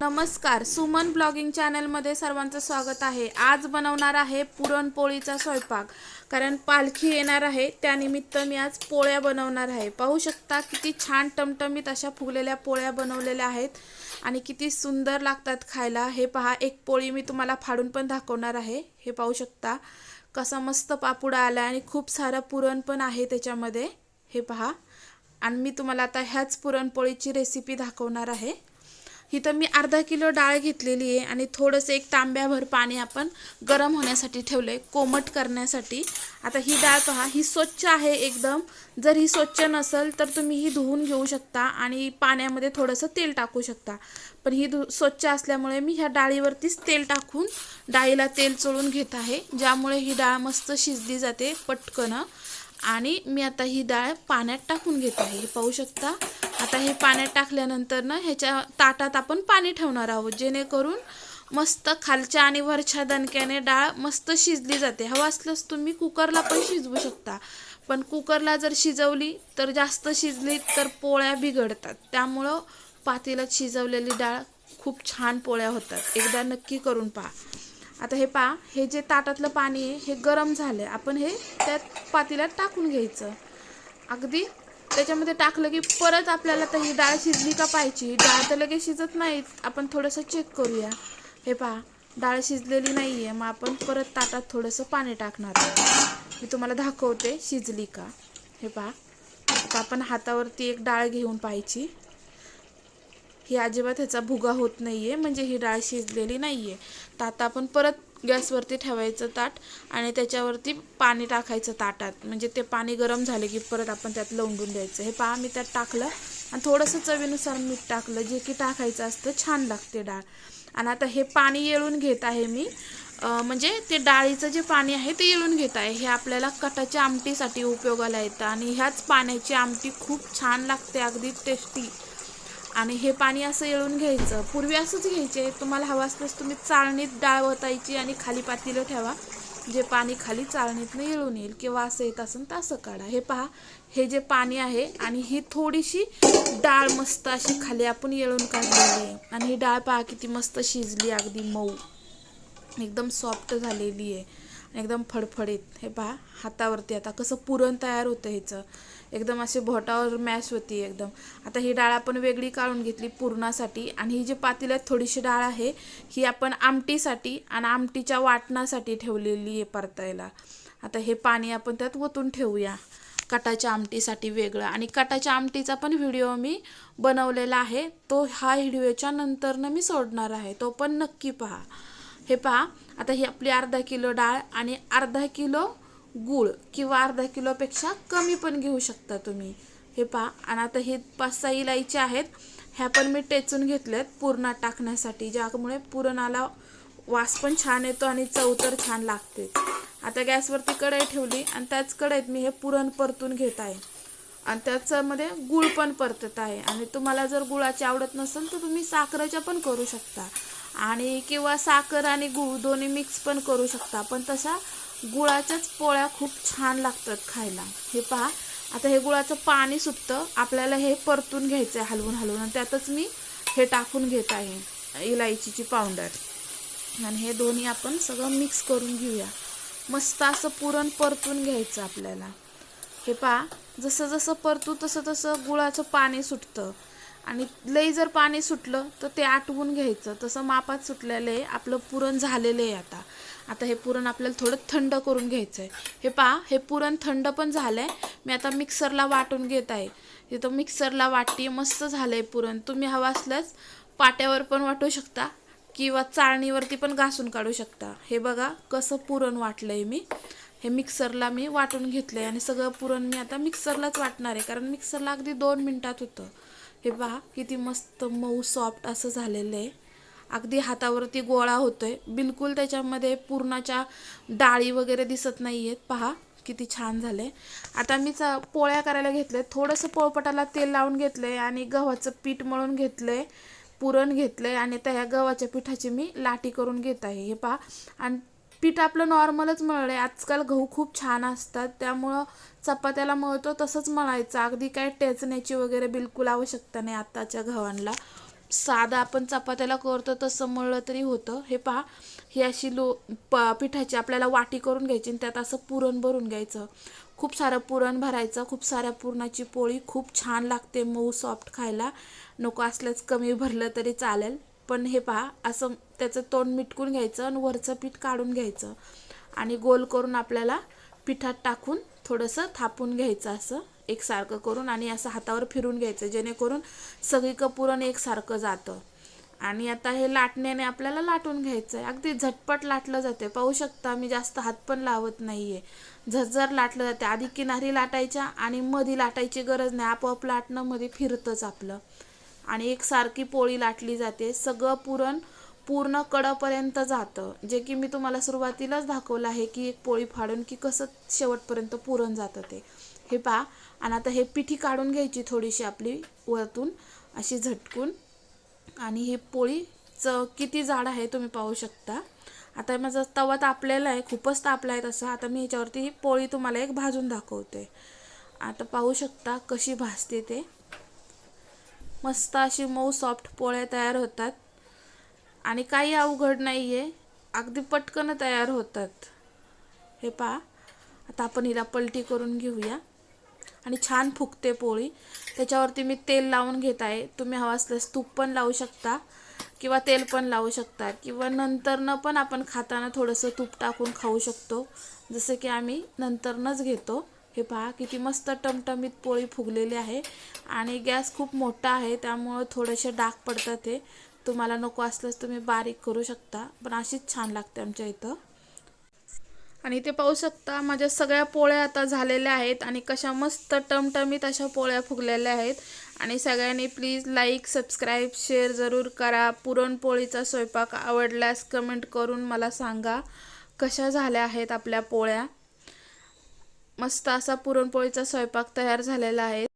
नमस्कार सुमन ब्लॉगिंग चॅनलमध्ये सर्वांचं स्वागत आहे. आज बनवणार आहे पुरणपोळीचा स्वयंपाक. कारण पालखी येणार आहे त्यानिमित्त मी आज पोळ्या बनवणार आहे. पाहू शकता किती छान टमटमीत अशा फुगलेल्या पोळ्या बनवलेल्या आहेत आणि किती सुंदर लागतात खायला. हे पहा एक पोळी मी तुम्हाला फाडून पण दाखवणार आहे. हे पाहू शकता कसा मस्त पापुडा आला आणि खूप सारं पुरण पण आहे त्याच्यामध्ये. हे पहा आणि मी तुम्हाला आता ह्याच पुरणपोळीची रेसिपी दाखवणार आहे. इथं मी अर्धा किलो डाळ घेतलेली आहे आणि थोडंसं एक तांब्याभर पाणी आपण गरम होण्यासाठी ठेवलं आहे कोमट करण्यासाठी. आता ही डाळ पहा ही स्वच्छ आहे एकदम. जर ही स्वच्छ नसेल तर तुम्ही ही धुवून घेऊ शकता आणि पाण्यामध्ये थोडंसं तेल टाकू शकता. पण ही धु स्वच्छ असल्यामुळे मी ह्या डाळीवरतीच तेल टाकून डाळीला तेल चोळून घेत आहे ज्यामुळे ही डाळ मस्त शिजली जाते पटकन. आणि मी आता ही डाळ पाण्यात टाकून घेत आहे. हे पाहू शकता? आता हे पाण्यात टाकल्यानंतर ना ह्याच्या ताटात आपण पाणी ठेवणार आहोत जेणेकरून मस्त खालच्या आणि वरच्या दणक्याने डाळ मस्त शिजली जाते. हवं असल्यास तुम्ही कुकरला पण शिजवू शकता. पण कुकरला जर शिजवली तर जास्त शिजली तर पोळ्या बिघडतात. त्यामुळं पातेलात शिजवलेली डाळ खूप छान पोळ्या होतात. एकदा नक्की करून पहा. आता हे पहा हे जे ताटातलं पाणी आहे हे गरम झालं आहे आपण हे त्यात पातेल्यात टाकून घ्यायचं. अगदी त्याच्यामध्ये टाकलं की परत आपल्याला तर ही डाळ शिजली का पाहिजे? डाळ तर लगेच शिजत नाही आपण थोडंसं चेक करूया. हे पहा डाळ शिजलेली नाही आहे मग आपण परत ताटात थोडंसं पाणी टाकणार मी तुम्हाला दाखवते शिजली का? हे पहा आपण हातावरती एक डाळ घेऊन पाहायची. ही अजिबात ह्याचा भुगा होत नाही आहे म्हणजे ही डाळ शिजलेली नाही आहे तर आता आपण परत गॅसवरती ठेवायचं ताट आणि त्याच्यावरती पाणी टाकायचं ताटात. म्हणजे ते पाणी गरम झाले की परत आपण त्यात लवंडून द्यायचं. हे पहा मी त्यात टाकलं आणि थोडंसं चवीनुसार मीठ टाकलं. जे की टाकायचं असतं छान लागते डाळ. आणि आता हे पाणी येळून घेत आहे मी. म्हणजे ते डाळीचं जे पाणी आहे ते येळून घेत आहे. हे आपल्याला कटाच्या आमटीसाठी उपयोगाला येतं आणि ह्याच पाण्याची आमटी खूप छान लागते. अगदी टेस्टी आणि हे पाणी असं येळून घ्यायचं. पूर्वी असंच घ्यायचे. तुम्हाला हवं असल्यास तुम्ही चाळणीत डाळ वतायची आणि खाली पातीलं ठेवा. जे पाणी खाली चाळणीतनं येळून येईल किंवा असं येत असेल तर असं काढा. हे पहा हे जे पाणी आहे आणि ही थोडीशी डाळ मस्त अशी खाली आपण येळून काढलेली आहे. आणि ही डाळ पहा किती मस्त शिजली अगदी मऊ. एकदम सॉफ्ट झालेली आहे. एकदम फडफडीत. हे पहा हातावरती आता कसं पुरण तयार होतं ह्याचं. एकदम असे भोटावर मॅश होती एकदम. आता ही डाळ आपण वेगळी काढून घेतली पुरणासाठी आणि ही जी पातेल्यात थोडीशी डाळ आहे ही आपण आमटीसाठी आणि आमटीच्या वाटणासाठी ठेवलेली आहे परतायला. आता हे पाणी आपण त्यात ओतून ठेवूया. कटाच्या आमटीसाठी वेगळं. आणि कटाच्या आमटीचा पण व्हिडिओ मी बनवलेला आहे. तो हा व्हिडिओच्या नंतरनं मी सोडणार आहे. तो पण नक्की पहा. हे पहा. आता ही आपली अर्धा किलो डाळ आणि अर्धा किलो गूळ किंवा अर्धा किलोपेक्षा कमी पण घेऊ शकता तुम्ही. हे पहा आणि आता हे पाच सहा इलायच्या आहेत. ह्या पण मी टेचून घेतल्यात पुरणात टाकण्यासाठी ज्यामुळे पुरणाला वास पण छान येतो आणि चव तर छान लागते. आता गॅसवरती कढई ठेवली आणि त्याच कढईत मी हे पुरण परतून घेत आहे. आणि त्याच्यामध्ये गुळ पण परतत आहे. आणि तुम्हाला जर गुळाची आवडत नसेल तर तुम्ही साखरेच्या पण करू शकता. आणि किंवा साखर आणि गुळ दोन्ही मिक्स पण करू शकता. पण तशा गुळाच्याच पोळ्या खूप छान लागतात खायला. हे पहा आता हे गुळाचं पाणी सुटतं. आपल्याला हे परतून घ्यायचं आहे हलवून हलवून आणि त्यातच मी हे टाकून घेत आहे इलायचीची पावडर. आणि हे दोन्ही आपण सगळं मिक्स करून घेऊया. मस्त असं पुरण परतून घ्यायचं आपल्याला. हे पहा जसं जसं परतू तसं तसं गुळाचं पाणी सुटतं. आणि लई जर पाणी सुटलं तर ते आटवून घ्यायचं. तसं मापात सुटलेलं आहे आपलं पुरण झालेलं आहे आता. आता हे पुरण आपल्याला थोडं थंड करून घ्यायचं आहे हे पहा हे पुरण थंड पण झालं आहे मी आता मिक्सरला वाटून घेत आहे. इथं मिक्सरला वाटी मस्त झालं आहे पुरण. तुम्ही हवं असल्यास पाट्यावर पण वाटू शकता किंवा चाळणीवरती पण घासून काढू शकता. हे बघा कसं पुरण वाटलं आहे मी. हे मिक्सरला मी वाटून घेतलं आहे आणि सगळं पुरण मी आता मिक्सरलाच वाटणार आहे. कारण मिक्सरला अगदी दोन मिनटात होतं. हे पहा किती मस्त मऊ सॉफ्ट असं झालेलं आहे. अगदी हातावरती गोळा होतोय. बिलकुल त्याच्यामध्ये पुरणाच्या डाळी वगैरे दिसत नाही आहेत पहा किती छान झाले आता मी चा पोळ्या करायला घेतले थोडंसं पोळपटाला तेल लावून घेतले आणि गव्हाचं पीठ मळून घेतले पुरण घेतले आणि त्या ह्या गव्हाच्या पिठाची मी लाटी करून घेत आहे. हे पहा. आणि पीठ आपलं नॉर्मलच मळलं आहे आजकाल गहू खूप छान असतात. त्यामुळं चपात्याला मळतो तसंच मळायचं. अगदी काय टेचण्याची वगैरे बिलकुल आवश्यकता नाही आत्ताच्या गव्हांना. साधा आपण चपात्याला करतो तसं मळलं तरी होतं. हे पहा ही अशी लो प पिठाची आपल्याला वाटी करून घ्यायची आणि त्यात असं पुरण भरून घ्यायचं. खूप सारं पुरण भरायचं खूप साऱ्या पुरणाची पोळी खूप छान लागते मऊ सॉफ्ट खायला. नको असल्याच कमी भरलं तरी चालेल. पण हे पहा असं त्याचं तोंड मिटकून घ्यायचं आणि वरचं पीठ काढून घ्यायचं. आणि गोल करून आपल्याला पिठात टाकून थोडंसं थापून घ्यायचं असं. एकसारखं करून आणि असं हातावर फिरून घ्यायचं जेणेकरून सगळीकडं पुरण एकसारखं जातं. आणि आता हे लाटण्याने आपल्याला लाटून घ्यायचं आहे अगदी झटपट लाटलं जाते पाहू शकता मी जास्त हात पण लावत नाही आहे झरझर लाटलं जाते आधी किनारी लाटायच्या आणि मधी लाटायची गरज नाही. आपोआप लाटणं मध्ये फिरतंच आपलं. आणि एकसारखी पोळी लाटली जाते. सगळं पुरण पूर्ण कडपर्यंत जातं. जे की मी तुम्हाला सुरुवातीलाच दाखवलं आहे की एक पोळी फाडून की कसं शेवटपर्यंत पुरण जातं ते. हे पहा. आणि आता हे पिठी काढून घ्यायची थोडीशी आपली वरतून अशी झटकून. आणि ही पोळीचं किती जाड आहे तुम्ही पाहू शकता. आता माझा तवा तापलेला आहे खूपच तापला आहे तसा. आता मी ह्याच्यावरती ही पोळी तुम्हाला एक भाजून दाखवते. आता पाहू शकता कशी भाजते ते. मस्त अशी मऊ सॉफ्ट पोळ्या तयार होतात. आणि काही अवघड नाही आहे अगदी पटकन तयार होतात. हे पहा. आता आपण हिला पलटी करून घेऊया. आणि छान फुगते पोळी. त्याच्यावरती मी तेल लावून घेत आहे. तुम्ही हवं असल्यास तूप पण लावू शकता किंवा तेल पण लावू शकता. किंवा नंतरनं पण आपण खाताना थोडंसं तूप टाकून खाऊ शकतो. जसं की आम्ही नंतरनंच घेतो. हे पहा किती मस्त टमटमीत पोळी फुगलेली आहे. आणि गॅस खूप मोठा आहे त्यामुळं थोडेसे डाग पडतात हे. तुम्हाला नको असल्यास तुम्ही बारीक करू शकता. पण अशीच छान लागते आमच्या इथं. आणि ते पाहू शकता माझ्या सगळ्या पोळ्या आता झालेल्या आहेत आणि कशा मस्त टमटमीत अशा पोळ्या फुगलेल्या आहेत. आणि सगळ्यांनी प्लीज लाईक सबस्क्राईब शेअर जरूर करा. पुरणपोळीचा स्वयंपाक आवडल्यास कमेंट करून मला सांगा कशा झाल्या आहेत आपल्या पोळ्या. मस्त असा पुरणपोळीचा स्वयंपाक तयार झालेला आहे.